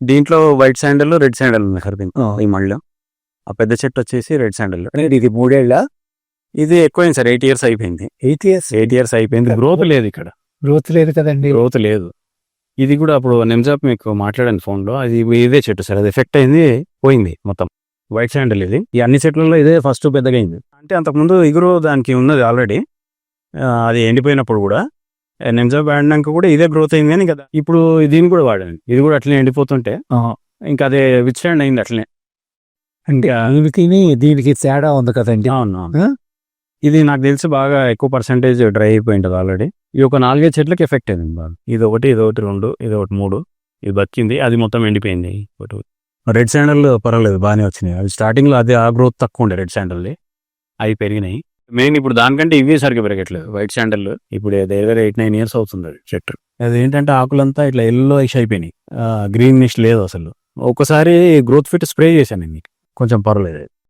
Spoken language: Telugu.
దీంట్లో వైట్ శాండల్ రెడ్ శాండల్ ఉంది సార్ దీంట్లో ఈ మళ్ళీ. ఆ పెద్ద చెట్టు వచ్చేసి రెడ్ శాండల్. ఇది మూడేళ్ళ? ఇది ఎక్కువైంది సార్ ఎయిట్ ఇయర్స్ అయిపోయింది. Eight years? ఎయిట్ ఇయర్స్ అయిపోయింది. గ్రోత్ లేదు ఇక్కడ. గ్రోత్ లేదు కదండి. గ్రోత్ లేదు. ఇది కూడా అప్పుడు నిమ్జాప్ మీకు మాట్లాడాను ఫోన్లో అది ఇదే చెట్టు సార్ అది ఎఫెక్ట్ అయింది పోయింది మొత్తం. వైట్ శాండల్ ఇది. ఈ అన్ని చెట్లలో ఇదే ఫస్ట్ పెద్దగా అయింది. అంటే అంతకుముందు ఇగురు దానికి ఉన్నది ఆల్రెడీ. అది ఎండిపోయినప్పుడు కూడా. నిమ్జాప్ వాడినాక కూడా ఇదే గ్రోత్ అయింది అని కదా ఇప్పుడు దీన్ని కూడా వాడాను. ఇది కూడా అట్లనే ఎండిపోతుంటే ఇంకా అదే స్టాండ్ అయింది అట్లనే. అంటే దీనికి దీనికి తేడా ఉంది కదండి. అవును? ఇది నాకు తెలిసి బాగా ఎక్కువ పర్సెంటేజ్ డ్రై అయిపోయి ఉంటుంది ఆల్రెడీ ఈ ఒక నాలుగైదు చెట్లకి ఎఫెక్ట్ అయింది బాగా. ఇది ఒకటి ఇది ఒకటి రెండు ఇది ఒకటి మూడు. ఇది బతికింది అది మొత్తం ఎండిపోయింది. ఒకటి రెడ్ శాండల్ పర్వాలేదు బాగానే వచ్చినాయి. అవి స్టార్టింగ్లో అదే ఆ గ్రోత్ తక్కువ ఉండే రెడ్ శాండల్ది అవి పెరిగినాయి. మెయిన్ ఇప్పుడు దానికంటే ఇవే సరిగ్గా పెరగట్లేదు. వైట్ శాండల్ ఇప్పుడు దగ్గర ఎయిట్ నైన్ ఇయర్స్ అవుతుంది అది చెట్టు అది ఏంటంటే ఆకులంతా ఇట్లా ఎల్లో ఇష్ అయిపోయినాయి. గ్రీన్ నిష్ లేదు అసలు. ఒకసారి గ్రోత్ ఫిట్ స్ప్రే చేశాను నీకు. కొంచెం పర్వాలేదు.